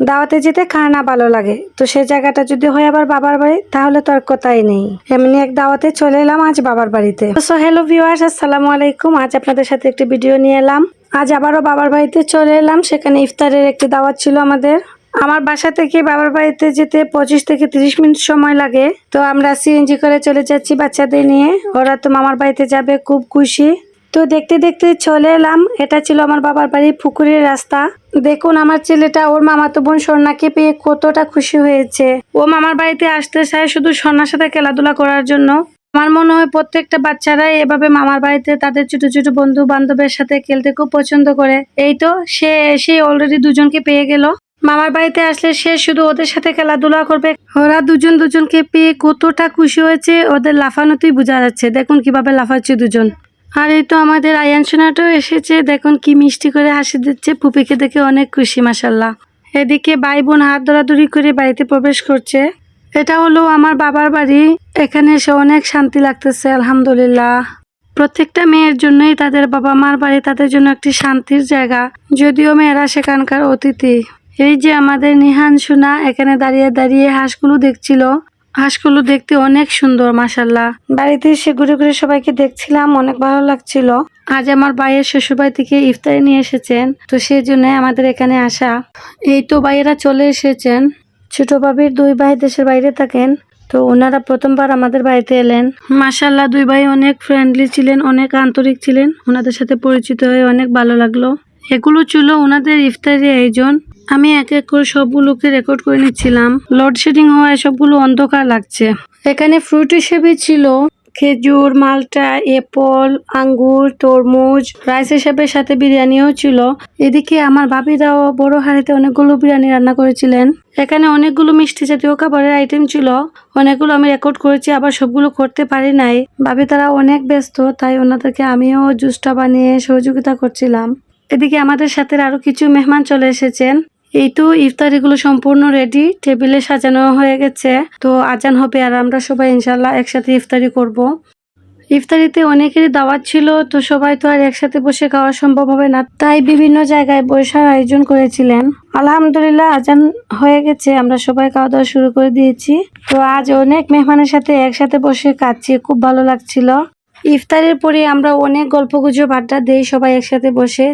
দাওয়াতে যেতে কার না ভালো লাগে? তো সে জায়গাটা যদি হয় আবার বাবার বাড়ি, তাহলে তো আর কথাই নেই। এমনি এক দাওয়াতে চলে এলাম আজ বাবার বাড়িতে। সো হ্যালো ভিউয়ার্স আসসালামু আলাইকুম। আজ আপনাদের সাথে একটি ভিডিও নিয়ে এলাম। আজ আবারও বাবার বাড়িতে চলে এলাম। সেখানে ইফতারের একটি দাওয়াত ছিল আমাদের। আমার বাসা থেকে বাবার বাড়িতে যেতে পঁচিশ থেকে তিরিশ মিনিট সময় লাগে। তো আমরা সিএনজি করে চলে যাচ্ছি বাচ্চাদের নিয়ে। ওরা তো মামার বাড়িতে যাবে, খুব খুশি। তো দেখতে দেখতে চলে এলাম। এটা ছিল আমার বাবার বাড়ি পুকুরের রাস্তা। দেখুন, আমার ছেলেটা, ওর মামাতো বোন স্বর্ণাকে পেয়ে কতটা খুশি হয়েছে। ও মামার বাড়িতে আসতে চায় শুধু স্বর্ণার সাথে খেলাধুলা করার জন্য। আমার মনে হয় প্রত্যেকটা বাচ্চারাই এভাবে মামার বাড়িতে তাদের ছোট ছোট বন্ধু বান্ধবের সাথে খেলতে খুব পছন্দ করে। এই তো, সে এসে অলরেডি দুজনকে পেয়ে গেল। মামার বাড়িতে আসলে সে শুধু ওদের সাথে খেলাধুলা করবে। ওরা দুজন দুজনকে পেয়ে কতটা খুশি হয়েছে, ওদের লাফানোতেই বোঝা যাচ্ছে। দেখুন কীভাবে লাফাচ্ছে দুজন। আর এই তো আমাদের আয়ান সোনাটাও এসেছে। দেখুন কি মিষ্টি করে হাসি দিচ্ছে। পুপিকে দেখে অনেক খুশি মাসাল্লাহ এদিকে ভাই বোন হাত ধরাধরি করে বাড়িতে প্রবেশ করছে। এটা হলো আমার বাবার বাড়ি। এখানে এসে অনেক শান্তি লাগতেছে, আলহামদুলিল্লাহ। প্রত্যেকটা মেয়ের জন্যই তাদের বাবা মার বাড়ি, তাদের জন্য একটি শান্তির জায়গা। যদিও মেয়েরা সেখানকার অতিথি। এই যে আমাদের নিহান সোনা, এখানে দাঁড়িয়ে দাঁড়িয়ে হাঁসগুলো দেখছিল। হাঁসগুলো দেখতে অনেক সুন্দর মাসাল্লাহ বাড়িতে এসে ঘুরে ঘুরে সবাইকে দেখছিলাম, অনেক ভালো লাগছিল। আজ আমার ভাইয়ের শ্বশুরবাড়ি থেকে ইফতারি নিয়ে এসেছেন, তো সেই জন্য আমাদের এখানে আসা। এই তো ভাইয়েরা চলে এসেছেন। ছোট ভাবির দুই ভাই দেশের বাইরে থাকেন, তো ওনারা প্রথমবার আমাদের বাড়িতে এলেন। মাসাল্লাহ দুই ভাই অনেক ফ্রেন্ডলি ছিলেন, অনেক আন্তরিক ছিলেন। ওনাদের সাথে পরিচিত হয়ে অনেক ভালো লাগল। এগুলো ছিল ওনাদের ইফতারি আয়োজন। আমি এক এক করে সবগুলোকে রেকর্ড করে নিচ্ছিলাম। লোডশেডিং হওয়ায় সবগুলো অন্ধকার লাগছে। এখানে ফ্রুট হিসেবে ছিল খেজুর, মালটা এপল আঙ্গুর, তরমুজ রাইস হিসেবে সাথে বিরিয়ানিও ছিল। এদিকে আমার ভাবিরাও বড় হাঁড়িতে অনেকগুলো বিরিয়ানি রান্না করেছিলেন। এখানে অনেকগুলো মিষ্টি জাতীয় খাবারের আইটেম ছিল। অনেকগুলো আমি রেকর্ড করেছি, আবার সবগুলো করতে পারি নাই। ভাবি তারা অনেক ব্যস্ত, তাই ওনাদেরকে আমিও জুসটা বানিয়ে সহযোগিতা করছিলাম। এদিকে আমাদের সাথে আরও কিছু মেহমান চলে এসেছেন। এই তো ইফতারিগুলো সম্পূর্ণ রেডি টেবিলে সাজানো হয়ে গেছে। তো আজান হবে আর আমরা সবাই ইনশাল্লাহ একসাথে ইফতারি করব। ইফতারিতে অনেকেরই দাওয়াত ছিল, তো সবাই তো আর একসাথে বসে খাওয়া সম্ভব হবে না। তাই বিভিন্ন জায়গায় বসার আয়োজন করেছিলেন। আলহামদুলিল্লাহ আজান হয়ে গেছে, আমরা সবাই খাওয়া দাওয়া শুরু করে দিয়েছি। তো আজ অনেক মেহমানের সাথে একসাথে বসে খাচ্ছি, খুব ভালো লাগছিল। ইফতারের পরে আমরা অনেক গল্প গুজব আড্ডা দিই, সবাই একসাথে বসে।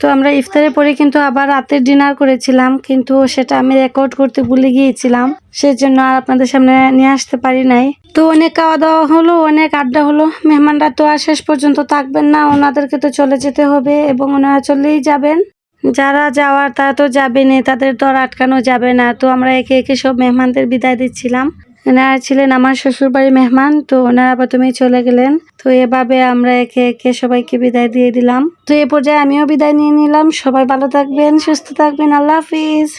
তো আমরা ইফতারের পরে কিন্তু আবার রাতের ডিনার করেছিলাম, কিন্তু সেটা আমি রেকর্ড করতে ভুলে গিয়েছিলাম, সেজন্য আর আপনাদের সামনে নিয়ে আসতে পারি নাই। তো অনেক খাওয়া দাওয়া হলো, অনেক আড্ডা হলো, মেহমানরা তো আর শেষ পর্যন্ত থাকবেন না, ওনাদেরকে তো চলে যেতে হবে এবং ওনারা চলেই যাবেন। যারা যাওয়ার, তারা তো যাবেনই, তাদের তো আর আটকানো যাবে না। তো আমরা একে একে সব মেহমানদের বিদায় দিচ্ছিলাম। এনারা ছিলেন আমার শ্বশুরবাড়ির মেহমান, তো ওনারা প্রথমেই চলে গেলেন। তো এভাবে আমরা একে একে সবাইকে বিদায় দিয়ে দিলাম। তো এ পর্যায়ে আমিও বিদায় নিয়ে নিলাম। সবাই ভালো থাকবেন, সুস্থ থাকবেন। আল্লাহ হাফিজ।